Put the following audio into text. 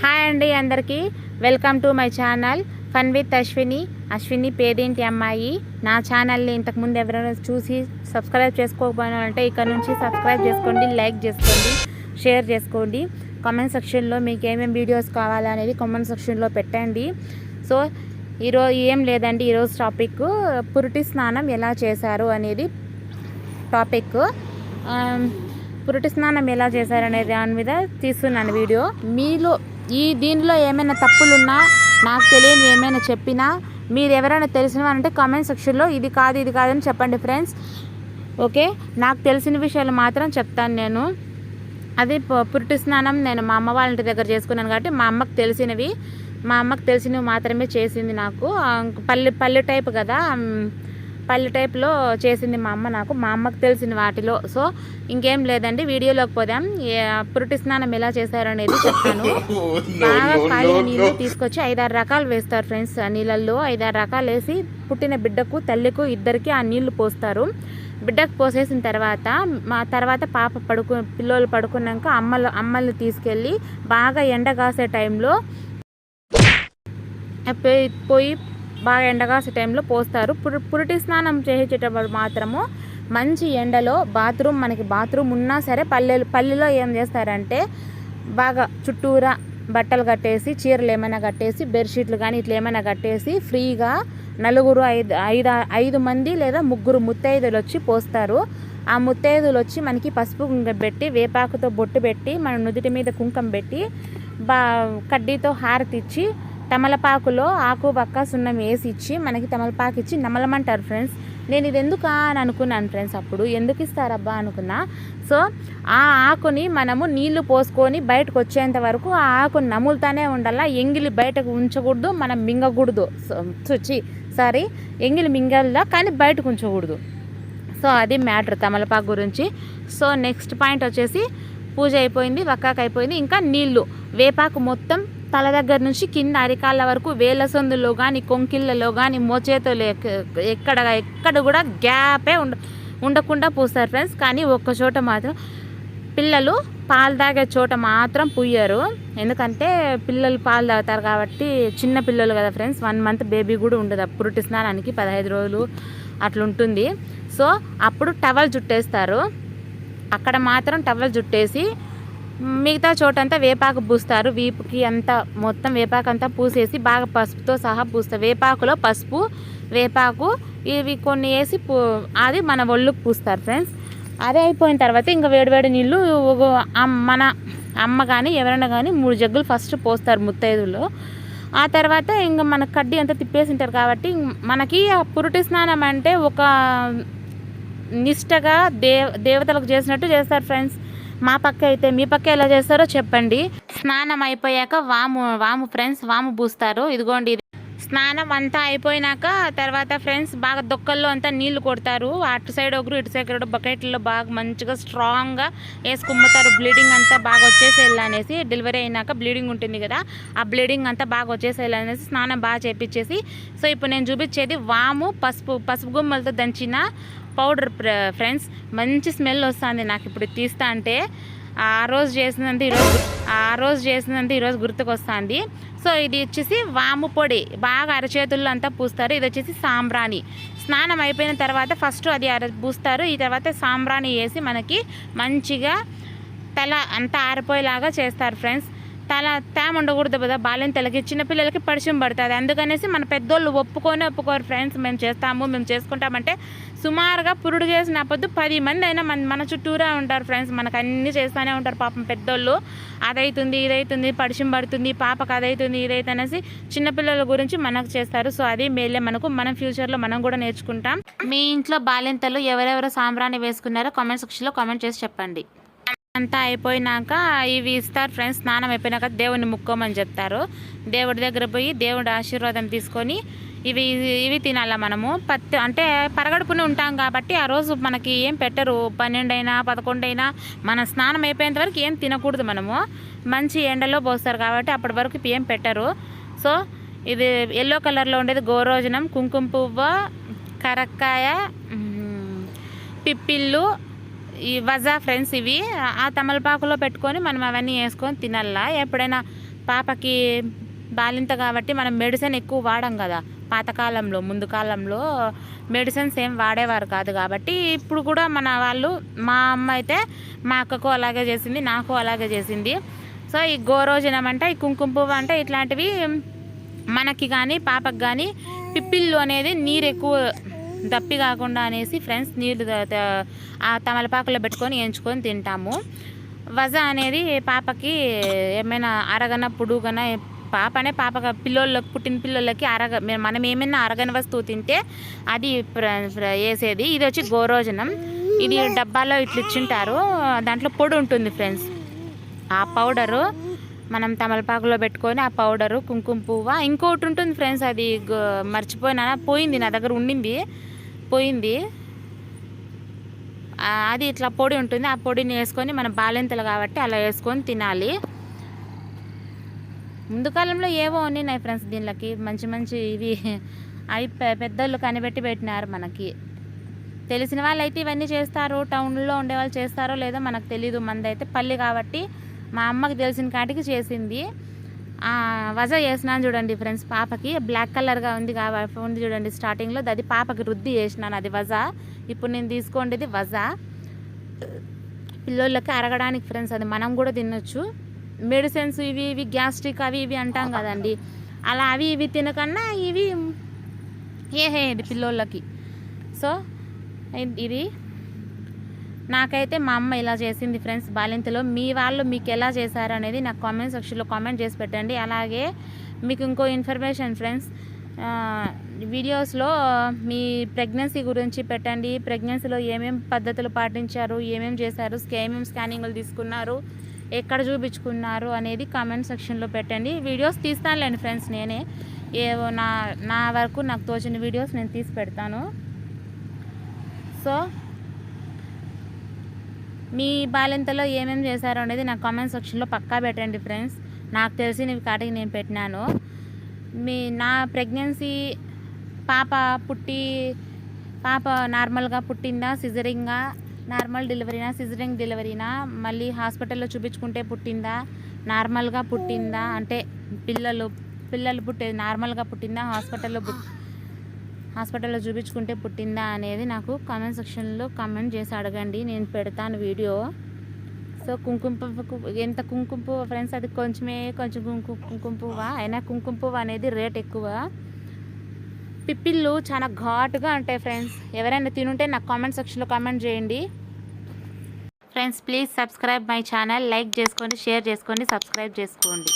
Hi అండి అందరికీ. Welcome to my channel. Fun with Ashwini. Ashwini పేదేంటి అమ్మాయి? నా ఛానల్ని ఇంతకుముందు ఎవరైనా చూసి సబ్స్క్రైబ్ చేసుకోకపోయినారంటే ఇక్కడ నుంచి సబ్స్క్రైబ్ చేసుకోండి లైక్ చేసుకోండి షేర్ చేసుకోండి. కామెంట్ సెక్షన్లో మీకు ఏమేమి వీడియోస్ కావాలనేది కామెంట్ సెక్షన్లో పెట్టండి. సో ఈరోజు ఏం లేదండి ఈరోజు టాపిక్ పురుటి స్నానం ఎలా చేశారు అనేది టాపిక్. పురుటి స్నానం ఎలా చేశారనే దాని మీద తీస్తున్నాను వీడియో. మీలో ఈ దీనిలో ఏమైనా తప్పులున్నా నాకు తెలియని ఏమైనా చెప్పినా మీరు ఎవరైనా తెలిసిన అంటే కామెంట్ సెక్షన్లో ఇది కాదు ఇది కాదని చెప్పండి ఫ్రెండ్స్ ఓకే నాకు తెలిసిన విషయాలు మాత్రం చెప్తాను నేను. అది పు- పురిటి స్నానం నేను మా అమ్మ వాళ్ళ ఇంటి దగ్గర చేసుకున్నాను కాబట్టి మా అమ్మకు తెలిసినవి మా అమ్మకు తెలిసినవి మాత్రమే చేసింది నాకు. పల్లె పల్లె టైప్ కదా పల్లె టైప్లో చేసింది మా అమ్మ నాకు. మా అమ్మకు తెలిసిన వాటిలో. సో ఇంకేం లేదండి వీడియోలోకి పోదాం. పురిటి స్నానం ఎలా చేశారు అనేది చెప్తాను. బాగా కాలిన నీళ్ళు తీసుకొచ్చి ఐదారు రకాలు వేస్తారు ఫ్రెండ్స్. ఆ నీళ్ళల్లో ఐదారు రకాలు వేసి పుట్టిన బిడ్డకు తల్లికు ఇద్దరికి ఆ నీళ్ళు పోస్తారు. బిడ్డకు పోసేసిన తర్వాత మా తర్వాత పాప పడుకు పిల్లలు పడుకున్నాక అమ్మలు అమ్మల్ని తీసుకెళ్ళి బాగా ఎండ కాసే టైంలో పోయి బాగా ఎండగాసే టైంలో పోస్తారు. పురు పురిటి స్నానం చేసేటప్పుడు మాత్రము మంచి ఎండలో బాత్రూమ్ మనకి బాత్రూమ్ ఉన్నా సరే పల్లెలు పల్లెలో ఏం చేస్తారంటే బాగా చుట్టూరా బట్టలు కట్టేసి చీరలు ఏమైనా కట్టేసి బెడ్షీట్లు కానీ ఇట్లా ఏమైనా కట్టేసి ఫ్రీగా నలుగురు ఐదు ఐదు ఐదు మంది లేదా ముగ్గురు ముత్తైదులు వచ్చి పోస్తారు. ఆ ముత్తైదులు వచ్చి మనకి పసుపు కుంకం పెట్టి వేపాకుతో బొట్టు పెట్టి మన నుదుటి మీద కుంకుమ పెట్టి బా కడ్డీతో హారతి ఇచ్చి తమలపాకులో ఆకు బక్క సున్నం వేసి ఇచ్చి మనకి తమలపాకు ఇచ్చి నమలమంటారు ఫ్రెండ్స్. నేను ఇది ఎందుకా అని అనుకున్నాను ఫ్రెండ్స్ అప్పుడు. ఎందుకు ఇస్తారబ్బా అనుకున్నా. సో ఆ ఆకుని మనము నీళ్ళు పోసుకొని బయటకు వచ్చేంత వరకు ఆ ఆకుని నములుతానే ఉండాలా ఎంగిలి బయటకు ఉంచకూడదు మనం మింగకూడదు. చుచ్చి సారీ ఎంగిలి మింగల్లా కానీ బయటకు ఉంచకూడదు. సో అది మ్యాటర్ తమలపాకు గురించి. సో నెక్స్ట్ పాయింట్ వచ్చేసి పూజ అయిపోయింది వక్కాకు అయిపోయింది ఇంకా నీళ్ళు. వేపాకు మొత్తం తల దగ్గర నుంచి కింద అరికాళ్ళ వరకు వేల సందులో కానీ కొంకిళ్ళలో కానీ మోచేతులు ఎక్కడ ఎక్కడ కూడా గ్యాపే ఉండ ఉండకుండా పూస్తారు ఫ్రెండ్స్. కానీ ఒక్క చోట మాత్రం పిల్లలు పాలు తాగే చోట మాత్రం పుయ్యరు. ఎందుకంటే పిల్లలు పాలు తాగుతారు కాబట్టి చిన్న పిల్లలు కదా ఫ్రెండ్స్. వన్ మంత్ బేబీ కూడా ఉండదు. అప్పుడు స్నానానికి పదహైదు రోజులు అట్లుంటుంది సో అప్పుడు టవల్ జుట్టేస్తారు అక్కడ మాత్రం టవల్ జుట్టేసి మిగతా చోటంతా వేపాకు పూస్తారు. వీపుకి అంతా మొత్తం వేపాకు అంతా పూసేసి బాగా పసుపుతో సహా పూస్తారు. వేపాకులో పసుపు వేపాకు ఇవి కొన్ని వేసి పూ అది మన ఒళ్ళుకు పూస్తారు ఫ్రెండ్స్. అదే అయిపోయిన తర్వాత ఇంకా వేడివేడి నీళ్ళు మన అమ్మ కానీ ఎవరైనా కానీ మూడు జగ్గులు ఫస్ట్ పోస్తారు ముత్తైదులో ఆ తర్వాత ఇంకా మన కడ్డీ అంతా తిప్పేసి ఉంటారు కాబట్టి మనకి ఆ పురుటి స్నానం అంటే ఒక నిష్టగా దేవ దేవతలకు చేసినట్టు చేస్తారు ఫ్రెండ్స్. మా పక్క అయితే మీ పక్క ఎలా చేస్తారో చెప్పండి. స్నానం అయిపోయాక వాము వాము ఫ్రెండ్స్ వాము పూస్తారు. ఇదిగోండి ఇది స్నానం అంతా అయిపోయినాక తర్వాత ఫ్రెండ్స్ బాగా దొక్కల్లో అంతా నీళ్ళు కొడతారు. అటు సైడ్ ఒకరు ఇటు సైడ్ ఒకరు బకెట్లో బాగా మంచిగా స్ట్రాంగ్గా వేసి కుమ్ముతారు. బ్లీడింగ్ అంతా బాగా వచ్చేసేయాలి అనేసి డెలివరీ అయినాక బ్లీడింగ్ ఉంటుంది కదా ఆ బ్లీడింగ్ అంతా బాగా వచ్చేసేయాలి అనేసి స్నానం బాగా చేపించేసి సో ఇప్పుడు నేను చూపించేది వాము పసుపు పసుపు గుమ్మలతో దంచిన పౌడర్ ఫ్రెండ్స్ మంచి స్మెల్ వస్తుంది నాకు ఇప్పుడు తీస్తా అంటే. ఆ రోజు చేసినంత ఈరోజు ఆ రోజు చేసినంత ఈరోజు గుర్తుకొస్తుంది. సో ఇది వచ్చేసి వాము పొడి. బాగా అరచేతుల్లో అంతా పూస్తారు. ఇది వచ్చేసి సాంబ్రాణి. స్నానం అయిపోయిన తర్వాత ఫస్ట్ అది అర పూస్తారు. ఈ తర్వాత సాంబ్రాణి వేసి మనకి మంచిగా తల అంతా ఆరిపోయేలాగా చేస్తారు ఫ్రెండ్స్. తల తేమ ఉండకూడదు కదా బాలింతలకి చిన్నపిల్లలకి పరిచయం పడుతుంది. అందుకనేసి మన పెద్దోళ్ళు ఒప్పుకొని ఒప్పుకోరు ఫ్రెండ్స్ మేము చేస్తాము మేము చేసుకుంటామంటే సుమారుగా పురుడు చేసిన పొద్దు పది మంది అయినా మన మన చుట్టూరా ఉంటారు ఫ్రెండ్స్. మనకు అన్నీ చేస్తూనే ఉంటారు పాపం పెద్దోళ్ళు. అదైతుంది ఇదైతుంది పరిచయం పడుతుంది పాపకు అదైతుంది ఇదైతే అనేసి చిన్నపిల్లల గురించి మనకు చేస్తారు. సో అది మేలే మనకు మనం ఫ్యూచర్లో మనం కూడా నేర్చుకుంటాం. మీ ఇంట్లో బాలింతలు ఎవరెవరు సాంబ్రాణి వేసుకున్నారో కామెంట్ సెక్షన్లో కామెంట్ చేసి చెప్పండి. అంతా అయిపోయినాక ఇవి ఇస్తారు ఫ్రెండ్స్ స్నానం అయిపోయినాక దేవుడిని ముక్కోమని చెప్తారు. దేవుడి దగ్గర పోయి దేవుడి ఆశీర్వాదం తీసుకొని ఇవి ఇవి తినాలా మనము? పత్తి అంటే పరగడుపుని ఉంటాం కాబట్టి ఆ రోజు మనకి ఏం పెట్టరు. పన్నెండు అయినా పదకొండు అయినా మన స్నానం అయిపోయేంత వరకు ఏం తినకూడదు మనము. మంచి ఎండలో పోస్తారు కాబట్టి అప్పటి వరకు ఏం పెట్టరు. సో ఇది ఎల్లో కలర్లో ఉండేది గోరోజనం కుంకుమ పువ్వు కరక్కాయ పిప్పిళ్ళు ఈ వజా ఫ్రెండ్స్ ఇవి ఆ తమలపాకులో పెట్టుకొని మనం అవన్నీ వేసుకొని తినాలా ఎప్పుడైనా పాపకి బాలింత కాబట్టి మనం మెడిసిన్ ఎక్కువ వాడం కదా? పాతకాలంలో ముందు కాలంలో మెడిసిన్స్ ఏం వాడేవారు కాదు కాబట్టి ఇప్పుడు కూడా మన వాళ్ళు మా అమ్మ అయితే మా అక్కకు అలాగే చేసింది నాకు అలాగే చేసింది. సో ఈ గోరోజనం అంటే ఈ కుంకుమ పువ్వు అంటే ఇట్లాంటివి మనకి కానీ పాపకి కానీ పిప్పిళ్ళు అనేది నీరు ఎక్కువ దప్పి కాకుండా అనేసి ఫ్రెండ్స్ నీళ్ళు ఆ తమలపాకులో పెట్టుకొని ఎంచుకొని తింటాము. వజ అనేది పాపకి ఏమైనా అరగన పొడుగన పాపనే పాప పిల్లోళ్ళకి పుట్టిన పిల్లోళ్ళకి అరగ మే- మనం ఏమైనా అరగని వస్తువు తింటే అది వేసేది. ఇది వచ్చి గోరోజనం. ఇది డబ్బాలో ఇట్లా ఇచ్చింటారు. దాంట్లో పొడి ఉంటుంది ఫ్రెండ్స్ ఆ పౌడరు మనం తమలపాకులో పెట్టుకొని ఆ పౌడరు కుంకుమ పువ్వు ఇంకోటి ఉంటుంది ఫ్రెండ్స్ అది మర్చిపోయినా పోయింది నా దగ్గర ఉండింది. పోయింది. అది ఇట్లా పొడి ఉంటుంది. ఆ పొడిని వేసుకొని మనం బాలెంతలు కాబట్టి అలా వేసుకొని తినాలి. ముందు కాలంలో ఏవో ఉన్నాయి ఫ్రెండ్స్ దీనికి మంచి మంచి ఇవి. అవి పెద్దోళ్ళు కనిపెట్టి పెట్టినారు మనకి. తెలిసిన వాళ్ళు అయితే ఇవన్నీ చేస్తారు. టౌన్లో ఉండే వాళ్ళు చేస్తారో లేదో మనకు తెలీదు. మందైతే పల్లి కాబట్టి మా అమ్మకి తెలిసిన కాటికి చేసింది. వజ చేసినాను చూడండి ఫ్రెండ్స్ పాపకి. బ్లాక్ కలర్గా ఉంది కాబట్టి ఉంది చూడండి స్టార్టింగ్లో అది పాపకి రుద్ది చేసినాను అది వజ. ఇప్పుడు నేను తీసుకోండిది వజ. పిల్లోళ్ళకి అరగడానికి ఫ్రెండ్స్ అది మనం కూడా తినొచ్చు. మెడిసిన్స్ ఇవి ఇవి గ్యాస్ట్రిక్ అవి ఇవి అంటాం కదండి. అలా అవి ఇవి తినకన్నా ఇవి ఏహేయండి పిల్లోళ్ళకి. సో ఇది నాకైతే మా అమ్మ ఇలా చేసింది ఫ్రెండ్స్ బాలింతలో. మీ వాళ్ళు మీకు ఎలా చేశారు అనేది నాకు కామెంట్ సెక్షన్లో కామెంట్ చేసి పెట్టండి. అలాగే మీకు ఇంకో ఇన్ఫర్మేషన్ ఫ్రెండ్స్ వీడియోస్లో మీ ప్రెగ్నెన్సీ గురించి పెట్టండి. ప్రెగ్నెన్సీలో ఏమేమి పద్ధతులు పాటించారు ఏమేం చేశారు ఏమేమి స్కానింగ్లు తీసుకున్నారు ఎక్కడ చూపించుకున్నారు అనేది కామెంట్ సెక్షన్లో పెట్టండి. వీడియోస్ తీస్తానులేండి ఫ్రెండ్స్ నేనే. ఏవో నా నా వరకు నాకు తోచిన వీడియోస్ నేను తీసి పెడతాను. సో మీ బాలింతలో ఏమేమి చేశారో అనేది నా కామెంట్ సెక్షన్లో పక్కా పెట్టండి ఫ్రెండ్స్ నాకు తెలిసినవి కాటికి నేను పెట్టినాను. మీ నా ప్రెగ్నెన్సీ పాప పుట్టి పాప నార్మల్గా పుట్టిందా సిజరింగా నార్మల్ డెలివరీనా సిజరింగ్ డెలివరీనా మళ్ళీ హాస్పిటల్లో చూపించుకుంటే పుట్టిందా? నార్మల్గా పుట్టిందా? అంటే పిల్లలు పిల్లలు పుట్టేది నార్మల్గా పుట్టిందా? హాస్పిటల్లో పుట్ హాస్పిటల్లో చూపించుకుంటే పుట్టిందా అనేది నాకు కామెంట్ సెక్షన్లో కామెంట్ చేసి అడగండి. నేను పెడతాను వీడియో సో కుంకుమ పువ్వుకు ఎంత కుంకుమ పువ్వు ఫ్రెండ్స్ అది కొంచెమే కొంచెం కుంకుమ కుంకుమ పువ్వు? అయినా కుంకుమ పువ్వు అనేది రేట్ ఎక్కువ. పిప్పిళ్ళు చాలా ఘాటుగా ఉంటాయి ఫ్రెండ్స్ ఎవరైనా తినుంటే నాకు కామెంట్ సెక్షన్లో కామెంట్ చేయండి. Friends please subscribe my channel like చేసుకోండి షేర్ చేసుకోండి సబ్స్క్రైబ్ చేసుకోండి.